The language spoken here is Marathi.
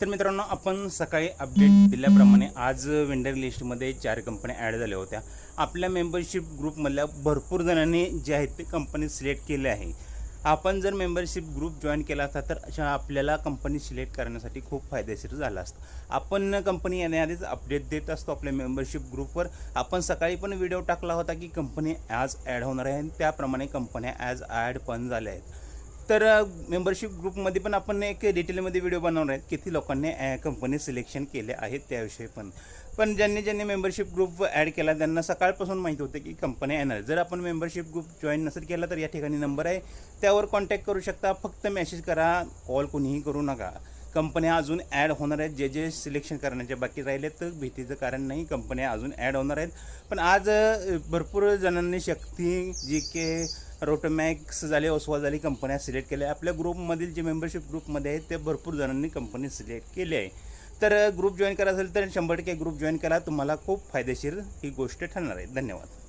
तर मित्रांनो आपण सकाळी अपडेट दिल्याप्रमाणे आज वेंडर लिस्टमध्ये चार कंपन्या ॲड झाल्या होत्या. आपल्या मेंबरशिप ग्रुपमधल्या भरपूर जणांनी जे आहेत ते कंपनी सिलेक्ट केले आहे. आपण जर मेंबरशिप ग्रुप जॉईन केला असता तर अशा आपल्याला कंपनी सिलेक्ट करण्यासाठी खूप फायदेशीर झालं असतं. आपण कंपनी येण्याआधीच अपडेट देत असतो आपल्या मेंबरशिप ग्रुपवर आपण सकाळी पण व्हिडिओ टाकला होता की कंपनी ॲज ॲड होणार आहे आणि त्याप्रमाणे कंपन्या ॲज ॲड पण झाल्या आहेत. तर मेंबरशिप ग्रुपमध्ये पण आपण एक डिटेलमध्ये व्हिडिओ बनवणार आहेत किती लोकांनी कंपनी सिलेक्शन केले आहेत त्याविषयी पण. पण ज्यांनी ज्यांनी मेंबरशिप ग्रुप ॲड केला त्यांना सकाळपासून माहिती होते की कंपनी येणार जर आपण मेंबरशिप ग्रुप जॉईन नसेल केला तर या ठिकाणी नंबर आहे. त्यावर कॉन्टॅक्ट करू शकता. फक्त मेसेज करा कॉल कोणीही करू नका. कंपन्या अजून ॲड होणार आहेत. जे जे सिलेक्शन करण्याचे बाकी राहिले तर भीतीचं कारण नाही कंपन्या अजून ॲड होणार आहेत. पण आज भरपूर जणांनी शक्ती जी के रोटोमॅक्स झाले ओसवा झाली कंपन्या सिलेक्ट केल्या. आपल्या ग्रुपमधील जे मेंबरशिप ग्रुपमध्ये आहेत ते भरपूर जणांनी कंपनी सिलेक्ट केली आहे. तर ग्रुप जॉईन करा असेल तर शंभर टक्के ग्रुप जॉईन करा. तुम्हाला खूप फायदेशीर ही गोष्ट ठरणार आहे. धन्यवाद.